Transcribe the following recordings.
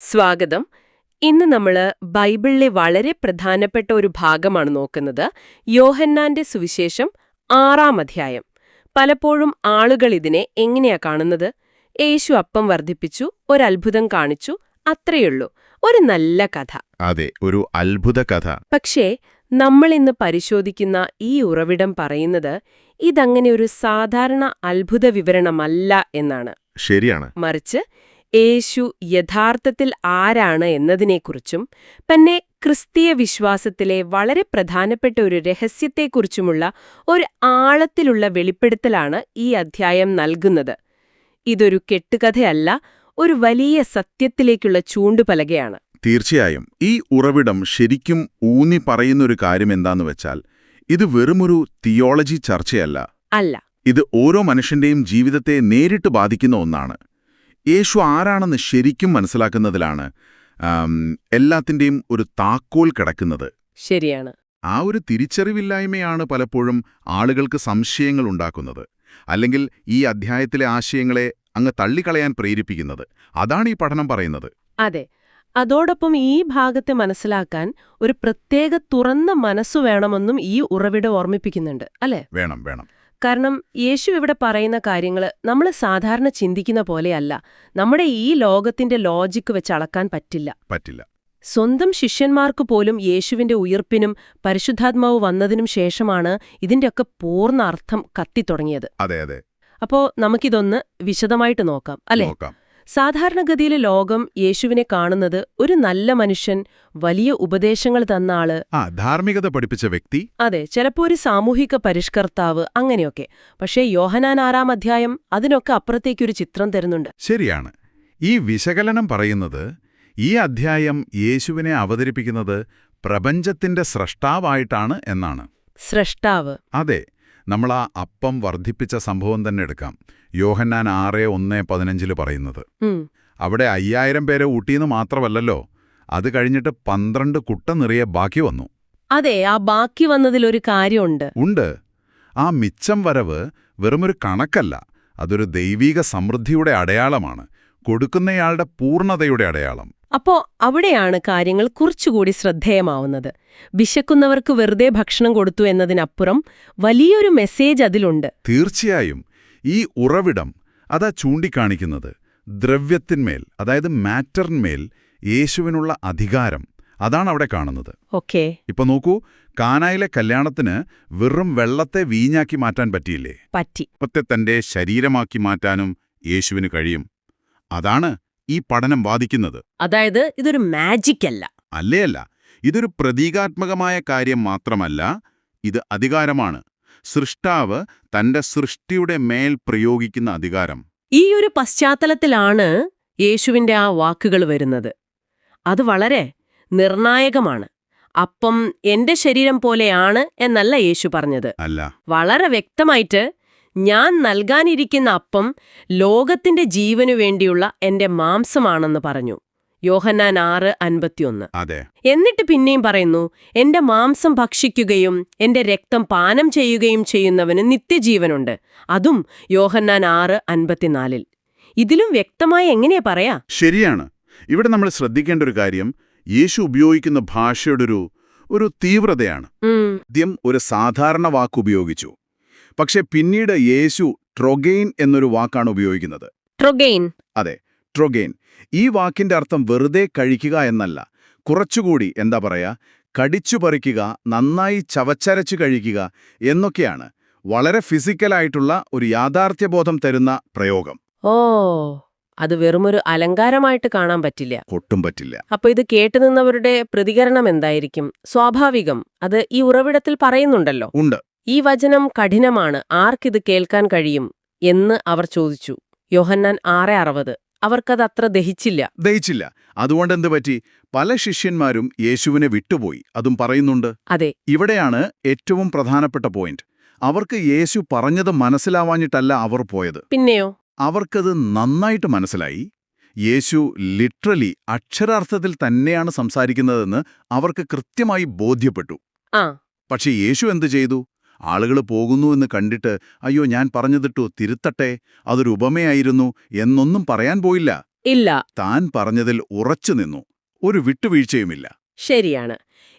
സ്വാഗതം. ഇന്ന് നമ്മൾ ബൈബിളിലെ വളരെ പ്രധാനപ്പെട്ട ഒരു ഭാഗമാണ് നോക്കുന്നത്. യോഹന്നാന്റെ സുവിശേഷം ആറാം അധ്യായം. പലപ്പോഴും ആളുകൾ ഇതിനെ എങ്ങനെയാ കാണുന്നത്? യേശു അപ്പം വർദ്ധിപ്പിച്ചു ഒരത്ഭുതം കാണിച്ചു അത്രയുള്ളൂ. ഒരു നല്ല കഥ. അതെ ഒരു അത്ഭുത കഥ. പക്ഷേ നമ്മൾ ഇന്ന് പരിശോധിക്കുന്ന ഈ ഉറവിടം പറയുന്നത് ഇതങ്ങനെ ഒരു സാധാരണ അത്ഭുത വിവരണമല്ല എന്നാണ്. ശരിയാണ്. മറിച്ച് യേശു യഥാർത്ഥത്തിൽ ആരാണ് എന്നതിനെക്കുറിച്ചും പിന്നെ ക്രിസ്തീയ വിശ്വാസത്തിലെ വളരെ പ്രധാനപ്പെട്ട ഒരു രഹസ്യത്തെക്കുറിച്ചുമുള്ള ഒരു ആഴത്തിലുള്ള വെളിപ്പെടുത്തലാണ് ഈ അധ്യായം നൽകുന്നത്. ഇതൊരു കെട്ടുകഥയല്ല ഒരു വലിയ സത്യത്തിലേക്കുള്ള ചൂണ്ടുപലകയാണ്. തീർച്ചയായും ഈ ഉറവിടം ശരിക്കും ഊന്നി പറയുന്നൊരു കാര്യം എന്താന്ന് വെച്ചാൽ ഇത് വെറുമൊരു തിയോളജി ചർച്ചയല്ല. അല്ല. ഇത് ഓരോ മനുഷ്യന്റെയും ജീവിതത്തെ നേരിട്ട് ബാധിക്കുന്ന ഒന്നാണ്. യേശു ആരാണെന്ന് ശരിക്കും മനസ്സിലാക്കുന്നതിലാണ് എല്ലാത്തിന്റെയും ഒരു താക്കോൽ കിടക്കുന്നത്. ശരിയാണ്. ആ ഒരു തിരിച്ചറിവില്ലായ്മയാണ് പലപ്പോഴും ആളുകൾക്ക് സംശയങ്ങൾ ഉണ്ടാക്കുന്നത്. അല്ലെങ്കിൽ ഈ അധ്യായത്തിലെ ആശയങ്ങളെ അങ്ങ് തള്ളിക്കളയാൻ പ്രേരിപ്പിക്കുന്നത്. അതാണ് ഈ പഠനം പറയുന്നത്. അതെ. അതോടൊപ്പം ഈ ഭാഗത്തെ മനസ്സിലാക്കാൻ ഒരു പ്രത്യേക തുറന്ന മനസ്സു വേണമെന്നും ഈ ഉറവിടം ഓർമ്മിപ്പിക്കുന്നുണ്ട്. അല്ലേ? വേണം വേണം. കാരണം യേശു ഇവിടെ പറയുന്ന കാര്യങ്ങൾ നമ്മൾ സാധാരണ ചിന്തിക്കുന്ന പോലെയല്ല. നമ്മുടെ ഈ ലോകത്തിന്റെ ലോജിക്ക് വെച്ച് അളക്കാൻ പറ്റില്ല. പറ്റില്ല. സ്വന്തം ശിഷ്യന്മാർക്ക് പോലും യേശുവിന്റെ ഉയർപ്പിനും പരിശുദ്ധാത്മാവ് വന്നതിനും ശേഷമാണ് ഇതിന്റെയൊക്കെ പൂർണ അർത്ഥം കത്തിത്തുടങ്ങിയത്. അതെ അതെ. അപ്പോ നമുക്കിതൊന്ന് വിശദമായിട്ട് നോക്കാം അല്ലേ? നോക്കാം. സാധാരണഗതിയിൽ ലോകം യേശുവിനെ കാണുന്നത് ഒരു നല്ല മനുഷ്യൻ വലിയ ഉപദേശങ്ങൾ തന്ന ആൾ ആ ധാർമ്മികത പഠിപ്പിച്ച വ്യക്തി. അതെ ചിലപ്പോ ഒരു സാമൂഹിക പരിഷ്കർത്താവ് അങ്ങനെയൊക്കെ. പക്ഷേ യോഹനാൻ ആറാം അധ്യായം അതിനൊക്കെ അപ്പുറത്തേക്കൊരു ചിത്രം തരുന്നുണ്ട്. ശരിയാണ്. ഈ വിശകലനം പറയുന്നത് ഈ അധ്യായം യേശുവിനെ അവതരിപ്പിക്കുന്നത് പ്രപഞ്ചത്തിന്റെ സ്രഷ്ടാവായിട്ടാണ് എന്നാണ്. സ്രഷ്ടാവ്. അതെ നമ്മൾ ആ അപ്പം വർദ്ധിപ്പിച്ച സംഭവം തന്നെ എടുക്കാം. യോഹന്നാൻ ആറ് ഒന്ന് പതിനഞ്ചിൽ പറയുന്നത്. അവിടെ അയ്യായിരം പേരെ ഊട്ടിയെന്ന് മാത്രമല്ലല്ലോ അത് കഴിഞ്ഞിട്ട് പന്ത്രണ്ട് കുട്ട നിറയെ ബാക്കി വന്നു. അതെ ആ ബാക്കി വന്നതിലൊരു കാര്യമുണ്ട്. ഉണ്ട്. ആ മിച്ചം വരവ് വെറുമൊരു കണക്കല്ല അതൊരു ദൈവീക സമൃദ്ധിയുടെ അടയാളമാണ് കൊടുക്കുന്നയാളുടെ പൂർണതയുടെ അടയാളം. അപ്പോ അവിടെയാണ് കാര്യങ്ങൾ കുറച്ചുകൂടി ശ്രദ്ധേയമാവുന്നത്. വിശക്കുന്നവർക്ക് വെറുതെ ഭക്ഷണം കൊടുത്തു എന്നതിനപ്പുറം വലിയൊരു മെസ്സേജ് അതിലുണ്ട്. തീർച്ചയായും. ഈ ഉറവിടം അതാ ചൂണ്ടിക്കാണിക്കുന്നത്. ദ്രവ്യത്തിന്മേൽ അതായത് മാറ്ററിന്മേൽ യേശുവിനുള്ള അധികാരം അതാണ് അവിടെ കാണുന്നത്. ഓക്കെ. ഇപ്പൊ നോക്കൂ കാനായിലെ കല്യാണത്തിന് വെറും വെള്ളത്തെ വീഞ്ഞാക്കി മാറ്റാൻ പറ്റിയില്ലേ? പറ്റി. ഇപ്പത്തെ തന്റെ ശരീരമാക്കി മാറ്റാനും യേശുവിന് കഴിയും. അതാണ് ഈ പഠനം വാദിക്കുന്നത്. അതായത് ഇതൊരു മാജിക് അല്ല. അല്ലേ അല്ല. ഇതൊരു പ്രതീകാത്മകമായ കാര്യം മാത്രമല്ല ഇത് അധികാരമാണ്. സൃഷ്ടാവ് തന്റെ സൃഷ്ടിയുടെ മേൽ പ്രയോഗിക്കുന്ന അധികാരം. ഈ ഒരു പശ്ചാത്തലത്തിലാണ് യേശുവിന്റെ ആ വാക്കുകൾ വരുന്നത്. അത് വളരെ നിർണായകമാണ്. അപ്പം എന്റെ ശരീരം പോലെയാണ് എന്നല്ല യേശു പറഞ്ഞത്. അല്ല. വളരെ വ്യക്തമായിട്ട് ഞാൻ നൽകാനിരിക്കുന്ന അപ്പം ലോകത്തിന്റെ ജീവനു വേണ്ടിയുള്ള എന്റെ മാംസമാണെന്ന് പറഞ്ഞു. യോഹന്നാൻ ആറ് അൻപത്തിയൊന്ന്. അതെ. എന്നിട്ട് പിന്നെയും പറയുന്നു എന്റെ മാംസം ഭക്ഷിക്കുകയും എന്റെ രക്തം പാനം ചെയ്യുകയും ചെയ്യുന്നവന് നിത്യജീവനുണ്ട്. അതും യോഹന്നാൻ ആറ് അൻപത്തിനാലിൽ. ഇതിലും വ്യക്തമായി എങ്ങനെയാ പറയാ? ശരിയാണ്. ഇവിടെ നമ്മൾ ശ്രദ്ധിക്കേണ്ട ഒരു കാര്യം യേശു ഉപയോഗിക്കുന്ന ഭാഷയുടെ ഒരു ഒരു തീവ്രതയാണ് ആദ്യം ഒരു സാധാരണ വാക്ക് ഉപയോഗിച്ചു. പക്ഷെ പിന്നീട് യേശു ട്രൊഗെയിൻ എന്നൊരു വാക്കാണ് ഉപയോഗിക്കുന്നത്. ട്രൊഗെയിൻ. അതെ ട്രൊഗെയിൻ. ഈ വാക്കിന്റെ അർത്ഥം വെറുതെ കഴിക്കുക എന്നല്ല. കുറച്ചുകൂടി എന്താ പറയാ? കടിച്ചു പറിക്കുക നന്നായി ചവച്ചരച്ചു കഴിക്കുക എന്നൊക്കെയാണ് വളരെ ഫിസിക്കലായിട്ടുള്ള ഒരു യാഥാർത്ഥ്യബോധം തരുന്ന പ്രയോഗം. ഓ അത് വെറുമൊരു അലങ്കാരമായിട്ട് കാണാൻ പറ്റില്ല. ഒട്ടും പറ്റില്ല. അപ്പൊ ഇത് കേട്ടുനിന്നവരുടെ പ്രതികരണം എന്തായിരിക്കും? സ്വാഭാവികം അത് ഈ ഉറവിടത്തിൽ പറയുന്നുണ്ടല്ലോ. ഉണ്ട്. ഈ വചനം കഠിനമാണ് ആർക്കിത് കേൾക്കാൻ കഴിയും എന്ന് അവർ ചോദിച്ചു. യോഹന്നാൻ ആറ് അറുപത്. അവർക്കത് അത്ര ദഹിച്ചില്ല. ദഹിച്ചില്ല. അതുകൊണ്ട് എന്ത് പറ്റി? പല ശിഷ്യന്മാരും യേശുവിനെ വിട്ടുപോയി. അതും പറയുന്നുണ്ട് അതെ. ഇവിടെയാണ് ഏറ്റവും പ്രധാനപ്പെട്ട പോയിന്റ്. അവർക്ക് യേശു പറഞ്ഞത് മനസ്സിലാവാഞ്ഞിട്ടല്ല അവർ പോയത്. പിന്നെയോ? അവർക്കത് നന്നായിട്ട് മനസ്സിലായി. യേശു ലിറ്ററലി അക്ഷരാർത്ഥത്തിൽ തന്നെയാണ് സംസാരിക്കുന്നതെന്ന് അവർക്ക് കൃത്യമായി ബോധ്യപ്പെട്ടു. പക്ഷെ യേശു എന്തു ചെയ്തു? ആളുകൾ പോകുന്നു എന്ന് കണ്ടിട്ട് അയ്യോ ഞാൻ പറഞ്ഞതിട്ടു തിരുത്തട്ടെ അതൊരു ഉപമയായിരുന്നു എന്നൊന്നും പറയാൻ പോയില്ല. ഇല്ല. താൻ പറഞ്ഞതിൽ ഉറച്ചു നിന്നു. ഒരു വിട്ടുവീഴ്ചയുമില്ല. ശരിയാണ്.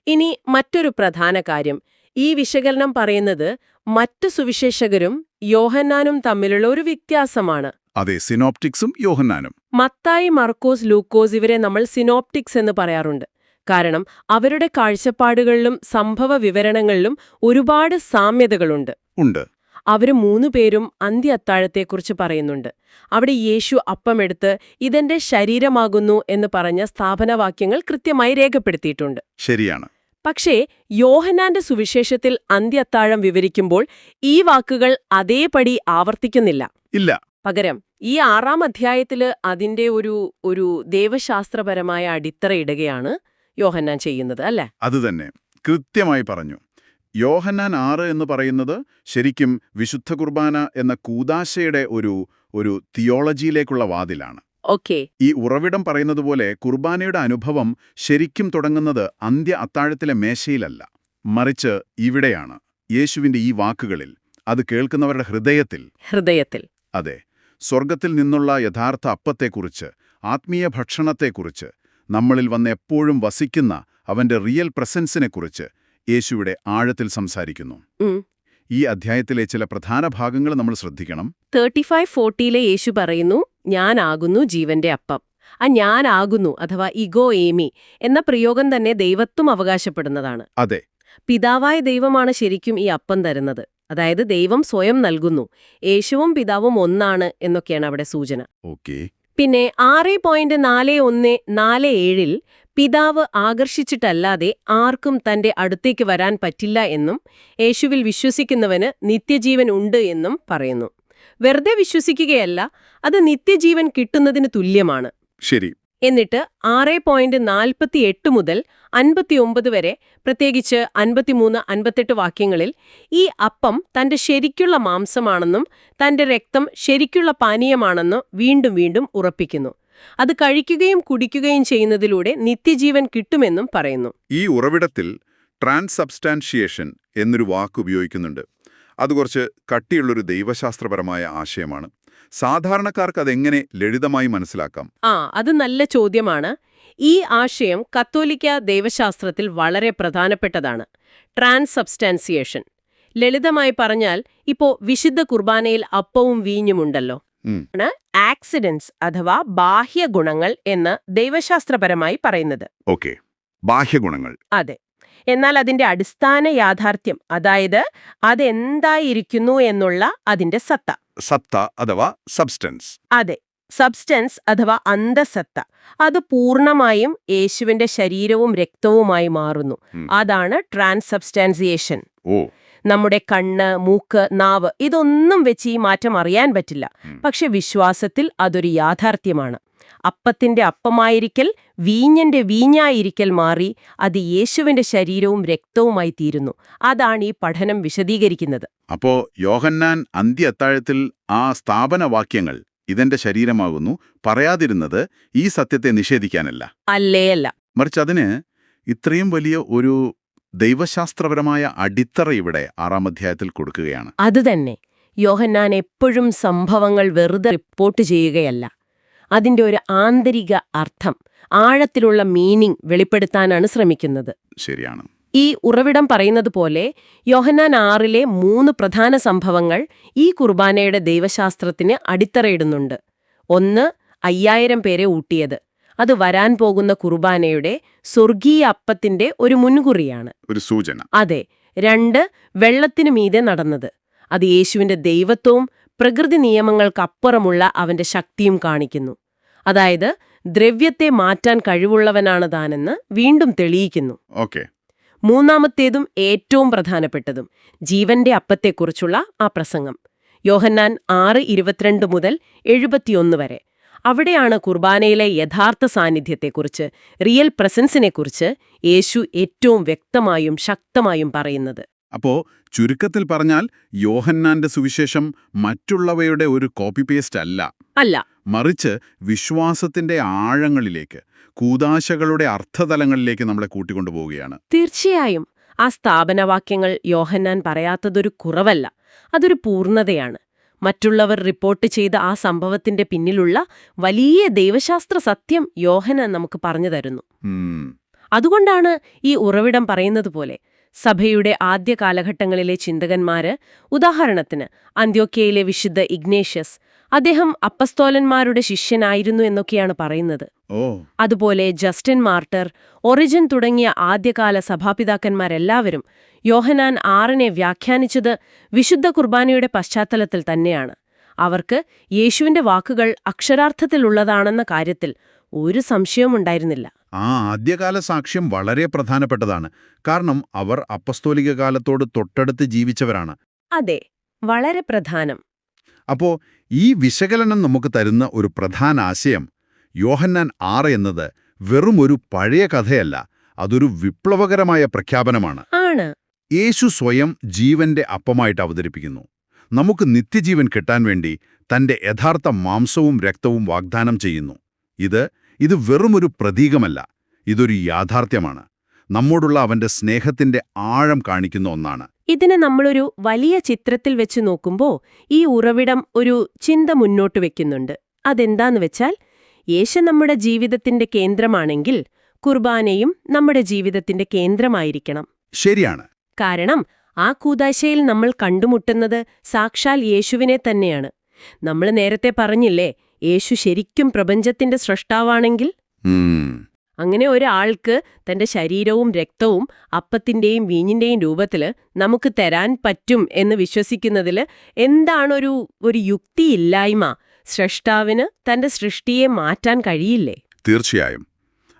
ഇനി മറ്റൊരു പ്രധാന കാര്യം. ഈ വിശകലനം പറയുന്നത് മറ്റു സുവിശേഷകരും യോഹന്നാനും തമ്മിലുള്ള ഒരു വ്യത്യാസമാണ്. അതെ സിനോപ്റ്റിക്സും യോഹന്നാനും. മത്തായി മർക്കോസ് ലൂക്കോസ് ഇവരെ നമ്മൾ സിനോപ്റ്റിക്സ് എന്ന് പറയാറുണ്ട്. കാരണം അവരുടെ കാഴ്ചപ്പാടുകളിലും സംഭവ വിവരണങ്ങളിലും ഒരുപാട് സാമ്യതകളുണ്ട്. ഉണ്ട്. അവർ മൂന്നുപേരും അന്ത്യ അത്താഴത്തെക്കുറിച്ച് പറയുന്നുണ്ട്. അവിടെ യേശു അപ്പമെടുത്ത് ഇതെന്റെ ശരീരമാകുന്നു എന്ന് പറഞ്ഞ സ്ഥാപനവാക്യങ്ങൾ കൃത്യമായി രേഖപ്പെടുത്തിയിട്ടുണ്ട്. ശരിയാണ്. പക്ഷേ യോഹനാന്റെ സുവിശേഷത്തിൽ അന്ത്യ അത്താഴം വിവരിക്കുമ്പോൾ ഈ വാക്കുകൾ അതേപടി ആവർത്തിക്കുന്നില്ല. ഇല്ല. പകരം ഈ ആറാം അധ്യായത്തിൽ അതിന്റെ ഒരു ഒരു ദേവശാസ്ത്രപരമായ അടിത്തറയിടുകയാണ് യോഹന്നാൻ ചെയ്യുന്നത് അല്ലേ? അതുതന്നെ. കൃത്യമായി പറഞ്ഞു. യോഹന്നാൻ ആറ് എന്ന് പറയുന്നത് ശരിക്കും വിശുദ്ധ കുർബാന എന്ന കൂതാശയുടെ ഒരു ഒരു തിയോളജിയിലേക്കുള്ള വാതിലാണ്. ഓക്കെ. ഈ ഉറവിടം പറയുന്നത് പോലെ കുർബാനയുടെ അനുഭവം ശരിക്കും തുടങ്ങുന്നത് അന്ത്യ അത്താഴത്തിലെ മേശയിലല്ല. മറിച്ച് ഇവിടെയാണ്. യേശുവിന്റെ ഈ വാക്കുകളിൽ അത് കേൾക്കുന്നവരുടെ ഹൃദയത്തിൽ. ഹൃദയത്തിൽ. അതെ. സ്വർഗത്തിൽ നിന്നുള്ള യഥാർത്ഥ അപ്പത്തെക്കുറിച്ച് ആത്മീയ ഭക്ഷണത്തെക്കുറിച്ച് നമ്മളിൽ വന്ന് എപ്പോഴും വസിക്കുന്ന അവന്റെ റിയൽ പ്രസൻസിനെക്കുറിച്ച് യേശുവിടെ ആഴത്തിൽ സംസാരിക്കുന്നു. ഈ അധ്യായത്തിലെ ചില പ്രധാന ഭാഗങ്ങൾ നമ്മൾ ശ്രദ്ധിക്കണം. തേർട്ടി ഫൈവ് ഫോർട്ടിയിലെ യേശു പറയുന്നു ഞാനാകുന്നു ജീവന്റെ അപ്പം. ആ ഞാനാകുന്നു അഥവാ ഇഗോ ഏമി എന്ന പ്രയോഗം തന്നെ ദൈവത്വം അവകാശപ്പെടുന്നതാണ്. അതെ. പിതാവായ ദൈവമാണ് ശരിക്കും ഈ അപ്പം തരുന്നത്. അതായത് ദൈവം സ്വയം നൽകുന്നു. യേശുവും പിതാവും ഒന്നാണ് എന്നൊക്കെയാണ് അവിടെ സൂചന. ഓക്കേ. പിന്നെ ആറ് പോയിന്റ് നാല് ഒന്ന് നാല് ഏഴിൽ പിതാവ് ആകർഷിച്ചിട്ടല്ലാതെ ആർക്കും തന്റെ അടുത്തേക്ക് വരാൻ പറ്റില്ല എന്നും യേശുവിൽ വിശ്വസിക്കുന്നവന് നിത്യജീവൻ ഉണ്ട് എന്നും പറയുന്നു. വെറുതെ വിശ്വസിക്കുകയല്ല അത് നിത്യജീവൻ കിട്ടുന്നതിന് തുല്യമാണ്. ശരി. എന്നിട്ട് ആറ് പോയിന്റ് നാൽപ്പത്തി എട്ട് മുതൽ അൻപത്തിയൊമ്പത് വരെ പ്രത്യേകിച്ച് അൻപത്തിമൂന്ന് അൻപത്തെട്ട് വാക്യങ്ങളിൽ ഈ അപ്പം തന്റെ ശരിക്കുള്ള മാംസമാണെന്നും തന്റെ രക്തം ശരിക്കുള്ള പാനീയമാണെന്നും വീണ്ടും വീണ്ടും ഉറപ്പിക്കുന്നു. അത് കഴിക്കുകയും കുടിക്കുകയും ചെയ്യുന്നതിലൂടെ നിത്യജീവൻ കിട്ടുമെന്നും പറയുന്നു. ഈ ഉറവിടത്തിൽ ട്രാൻസ് സബ്സ്റ്റാൻഷിയേഷൻ എന്നൊരു വാക്ക് ഉപയോഗിക്കുന്നുണ്ട്. അത് കുറച്ച് കട്ടിയുള്ളൊരു ദൈവശാസ്ത്രപരമായ ആശയമാണ്. സാധാരണക്കാർക്ക് അതെങ്ങനെ ലളിതമായി മനസ്സിലാക്കാം? ആ അത് നല്ല ചോദ്യമാണ്. ഈ ആശയം കത്തോലിക്ക ദൈവശാസ്ത്രത്തിൽ വളരെ പ്രധാനപ്പെട്ടതാണ്. ട്രാൻസബ്സ്റ്റാൻസിയേഷൻ. ലളിതമായി പറഞ്ഞാൽ ഇപ്പോ വിശുദ്ധ കുർബാനയിൽ അപ്പവും വീഞ്ഞുമുണ്ടല്ലോ. ആക്സിഡൻസ് അഥവാ ബാഹ്യ ഗുണങ്ങൾ എന്ന് ദൈവശാസ്ത്രപരമായി പറയുന്നത്. ഓക്കെ. ബാഹ്യഗുണങ്ങൾ. അതെ. എന്നാൽ അതിന്റെ അടിസ്ഥാന യാഥാർത്ഥ്യം അതായത് അതെന്തായിരിക്കുന്നു എന്നുള്ള അതിന്റെ സത്ത. സത്ത അഥവാ സബ്സ്റ്റൻസ്. അതെ സബ്സ്റ്റൻസ് അഥവാ അന്തസത്ത. അത് പൂർണമായും യേശുവിന്റെ ശരീരവും രക്തവുമായി മാറുന്നു. അതാണ് ട്രാൻസബ്സ്റ്റാൻസിയേഷൻ. ഓ. നമ്മുടെ കണ്ണ് മൂക്ക് നാവ് ഇതൊന്നും വെച്ച് ഈ മാറ്റം അറിയാൻ പറ്റില്ല. പക്ഷെ വിശ്വാസത്തിൽ അതൊരു യാഥാർത്ഥ്യമാണ്. അപ്പത്തിന്റെ അപ്പമായിരിക്കൽ വീഞ്ഞന്റെ വീഞ്ഞായിരിക്കൽ മാറി അത് യേശുവിന്റെ ശരീരവും രക്തവുമായി തീരുന്നു. അതാണ് ഈ പഠനം വിശദീകരിക്കുന്നത്. അപ്പോ യോഹന്നാൻ അന്ത്യ അത്താഴത്തിൽ ആ സ്ഥാപനവാക്യങ്ങൾ ഇതെന്റെ ശരീരമാകുന്നു. പറയാതിരുന്നത് ഈ സത്യത്തെ നിഷേധിക്കാനല്ല. അല്ലേ അല്ല. മറിച്ച് അതിന് ഇത്രയും വലിയ ഒരു ദൈവശാസ്ത്രപരമായ അടിത്തറ ഇവിടെ ആറാം അധ്യായത്തിൽ കൊടുക്കുകയാണ്. അതുതന്നെ യോഹന്നാൻ എപ്പോഴും സംഭവങ്ങൾ വെറുതെ റിപ്പോർട്ട് ചെയ്യുകയല്ല. അതിന്റെ ഒരു ആന്തരിക അർത്ഥം ആഴത്തിലുള്ള മീനിങ് വെളിപ്പെടുത്താനാണ് ശ്രമിക്കുന്നത്. ശരിയാണ്. ഈ ഉറവിടം പറയുന്നത് പോലെ യോഹന്നാൻ ആറിലെ മൂന്ന് പ്രധാന സംഭവങ്ങൾ ഈ കുർബാനയുടെ ദൈവശാസ്ത്രത്തിന് അടിത്തറയിടുന്നുണ്ട്. ഒന്ന് അയ്യായിരം പേരെ ഊട്ടിയത്. അത് വരാൻ പോകുന്ന കുർബാനയുടെ സ്വർഗീയ അപ്പത്തിന്റെ ഒരു മുൻകുറിയാണ്. ഒരു സൂചന. അതെ രണ്ട് വെള്ളത്തിനു മീതെ നടന്നത്. അത് യേശുവിന്റെ ദൈവത്വവും പ്രകൃതി നിയമങ്ങൾക്കപ്പുറമുള്ള അവന്റെ ശക്തിയും കാണിക്കുന്നു. അതായത് ദ്രവ്യത്തെ മാറ്റാൻ കഴിവുള്ളവനാണ് താനെന്ന് വീണ്ടും തെളിയിക്കുന്നു. ഓക്കെ. മൂന്നാമത്തേതും ഏറ്റവും പ്രധാനപ്പെട്ടതും ജീവന്റെ അപ്പത്തെക്കുറിച്ചുള്ള ആ പ്രസംഗം. യോഹന്നാൻ ആറ് ഇരുപത്തിരണ്ട് മുതൽ എഴുപത്തിയൊന്ന് വരെ. അവിടെയാണ് കുർബാനയിലെ യഥാർത്ഥ സാന്നിധ്യത്തെക്കുറിച്ച് റിയൽ പ്രസൻസിനെക്കുറിച്ച് യേശു ഏറ്റവും വ്യക്തമായും ശക്തമായും പറയുന്നത്. അപ്പോ ചുരുക്കത്തിൽ പറഞ്ഞാൽ യോഹന്നാന്റെ സുവിശേഷം മറ്റുള്ളവയുടെ ഒരു കോപ്പി പേസ്റ്റ് അല്ല. അല്ല. മറിച്ച് വിശ്വാസത്തിന്റെ ആഴങ്ങളിലേക്ക് കൂതാശകളുടെ അർത്ഥതലങ്ങളിലേക്ക് നമ്മളെ കൂട്ടിക്കൊണ്ടുപോവുകയാണ് തീർച്ചയായും ആ സ്ഥാപനവാക്യങ്ങൾ യോഹന്നാൻ പറയാത്തതൊരു കുറവല്ല അതൊരു പൂർണതയാണ്. മറ്റുള്ളവർ റിപ്പോർട്ട് ചെയ്ത ആ സംഭവത്തിന്റെ പിന്നിലുള്ള വലിയ ദൈവശാസ്ത്ര സത്യം യോഹന നമുക്ക് പറഞ്ഞു തരുന്നു. അതുകൊണ്ടാണ് ഈ ഉറവിടം പറയുന്നത് പോലെ സഭയുടെ ആദ്യ കാലഘട്ടങ്ങളിലെ ചിന്തകന്മാര്. ഉദാഹരണത്തിന് അന്ത്യോക്കയിലെ വിശുദ്ധ ഇഗ്നേഷ്യസ് അദ്ദേഹം അപ്പസ്തോലന്മാരുടെ ശിഷ്യനായിരുന്നു എന്നൊക്കെയാണ് പറയുന്നത്. അതുപോലെ ജസ്റ്റിൻ മാർട്ടർ ഒറിജിൻ തുടങ്ങിയ ആദ്യകാല സഭാപിതാക്കന്മാരെല്ലാവരും യോഹനാൻ ആറിനെ വ്യാഖ്യാനിച്ചത് വിശുദ്ധ കുർബാനയുടെ പശ്ചാത്തലത്തിൽ തന്നെയാണ്. അവർക്ക് യേശുവിന്റെ വാക്കുകൾ അക്ഷരാർത്ഥത്തിലുള്ളതാണെന്ന കാര്യത്തിൽ ഒരു സംശയവുമുണ്ടായിരുന്നില്ല. ആ ആദ്യകാല സാക്ഷ്യം വളരെ പ്രധാനപ്പെട്ടതാണ്. കാരണം അവർ അപ്പസ്തോലിക കാലത്തോട് തൊട്ടടുത്ത് ജീവിച്ചവരാണ്. അതെ വളരെ പ്രധാനം. അപ്പോ ഈ വിശകലനം നമുക്ക് തരുന്ന ഒരു പ്രധാന ആശയം യോഹന്നാൻ ആറ് എന്നത് വെറും ഒരു പഴയ കഥയല്ല അതൊരു വിപ്ലവകരമായ പ്രഖ്യാപനമാണ്. ആണ്. യേശു സ്വയം ജീവന്റെ അപ്പമായിട്ട് അവതരിപ്പിക്കുന്നു. നമുക്ക് നിത്യജീവൻ കിട്ടാൻ വേണ്ടി തന്റെ യഥാർത്ഥ മാംസവും രക്തവും വാഗ്ദാനം ചെയ്യുന്നു. ഇത് ഇത് വെറുമൊരു പ്രതീകമല്ല. ഇതൊരു യാഥാർത്ഥ്യമാണ്. നമ്മോടുള്ള അവന്റെ സ്നേഹത്തിന്റെ ആഴം കാണിക്കുന്ന ഒന്നാണ്. ഇതിനെ നമ്മളൊരു വലിയ ചിത്രത്തിൽ വെച്ച് നോക്കുമ്പോൾ ഈ ഉറവിടം ഒരു ചിന്ത മുന്നോട്ട് വെക്കുന്നുണ്ട്. അതെന്താന്ന് വെച്ചാൽ യേശു നമ്മുടെ ജീവിതത്തിന്റെ കേന്ദ്രമാണെങ്കിൽ കുർബാനയും നമ്മുടെ ജീവിതത്തിന്റെ കേന്ദ്രമായിരിക്കണം. ശരിയാണ്. കാരണം ആ കൂതാശയിൽ നമ്മൾ കണ്ടുമുട്ടുന്നത് സാക്ഷാൽ യേശുവിനെ തന്നെയാണ്. നമ്മൾ നേരത്തെ പറഞ്ഞില്ലേ യേശു ശരിക്കും പ്രപഞ്ചത്തിന്റെ സൃഷ്ടാവാണെങ്കിൽ അങ്ങനെ ഒരാൾക്ക് തന്റെ ശരീരവും രക്തവും അപ്പത്തിന്റെയും വീഞ്ഞിന്റെയും രൂപത്തിൽ നമുക്ക് തരാൻ പറ്റും എന്ന് വിശ്വസിക്കുന്നതിൽ എന്താണൊരു ഒരു യുക്തിയില്ലായ്മ സ്രഷ്ടാവിന് തന്റെ സൃഷ്ടിയെ മാറ്റാൻ കഴിയില്ലേ? തീർച്ചയായും.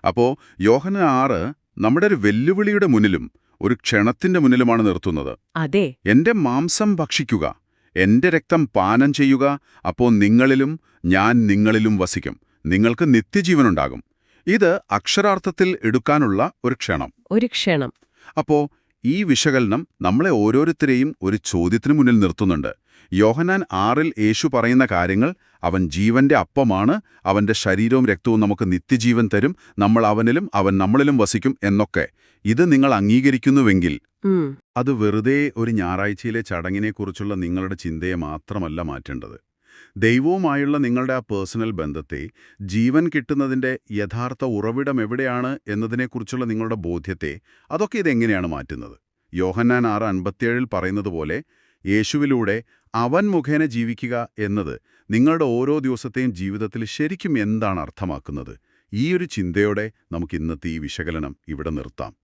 അപ്പോ യോഹന ആറ് നമ്മുടെ ഒരു വെല്ലുവിളിയുടെ മുന്നിലും ഒരു ക്ഷണത്തിന്റെ മുന്നിലുമാണ് നിർത്തുന്നത്. അതെ. എന്റെ മാംസം ഭക്ഷിക്കുക. എന്റെ രക്തം പാനം ചെയ്യുക അപ്പോൾ നിങ്ങളിലും ഞാൻ നിങ്ങളിലും വസിക്കും. നിങ്ങൾക്ക് നിത്യജീവനുണ്ടാകും. ഇത് അക്ഷരാർത്ഥത്തിൽ എടുക്കാനുള്ള ഒരു ക്ഷണം. ഒരു ക്ഷണം. അപ്പോൾ ഈ വിശകലനം നമ്മളെ ഓരോരുത്തരെയും ഒരു ചോദ്യത്തിനു മുന്നിൽ നിർത്തുന്നുണ്ട്. യോഹനാൻ ആറിൽ യേശു പറയുന്ന കാര്യങ്ങൾ അവൻ ജീവന്റെ അപ്പമാണ് അവന്റെ ശരീരവും രക്തവും നമുക്ക് നിത്യജീവൻ തരും നമ്മൾ അവനിലും അവൻ നമ്മളിലും വസിക്കും എന്നൊക്കെ. ഇത് നിങ്ങൾ അംഗീകരിക്കുന്നുവെങ്കിൽ അത് വെറുതെ ഒരു ഞായറാഴ്ചയിലെ ചടങ്ങിനെക്കുറിച്ചുള്ള നിങ്ങളുടെ ചിന്തയെ മാത്രമല്ല മാറ്റേണ്ടത്. ദൈവവുമായുള്ള നിങ്ങളുടെ ആ പേഴ്സണൽ ബന്ധത്തെ ജീവൻ കിട്ടുന്നതിന്റെ യഥാർത്ഥ ഉറവിടം എവിടെയാണ് എന്നതിനെക്കുറിച്ചുള്ള നിങ്ങളുടെ ബോധ്യത്തെ അതൊക്കെ ഇതെങ്ങനെയാണ് മാറ്റുന്നത്? യോഹന്നാൻ ആറ് അൻപത്തിയേഴിൽ പറയുന്നത് പോലെ യേശുവിലൂടെ അവൻ മുഖേന ജീവിക്കുക എന്നത് നിങ്ങളുടെ ഓരോ ദിവസത്തെയും ജീവിതത്തിൽ ശരിക്കും എന്താണ് അർത്ഥമാക്കുന്നത്? ഈ ഒരു ചിന്തയോടെ നമുക്ക് ഇന്നത്തെ ഈ വിശകലനം ഇവിടെ നിർത്താം.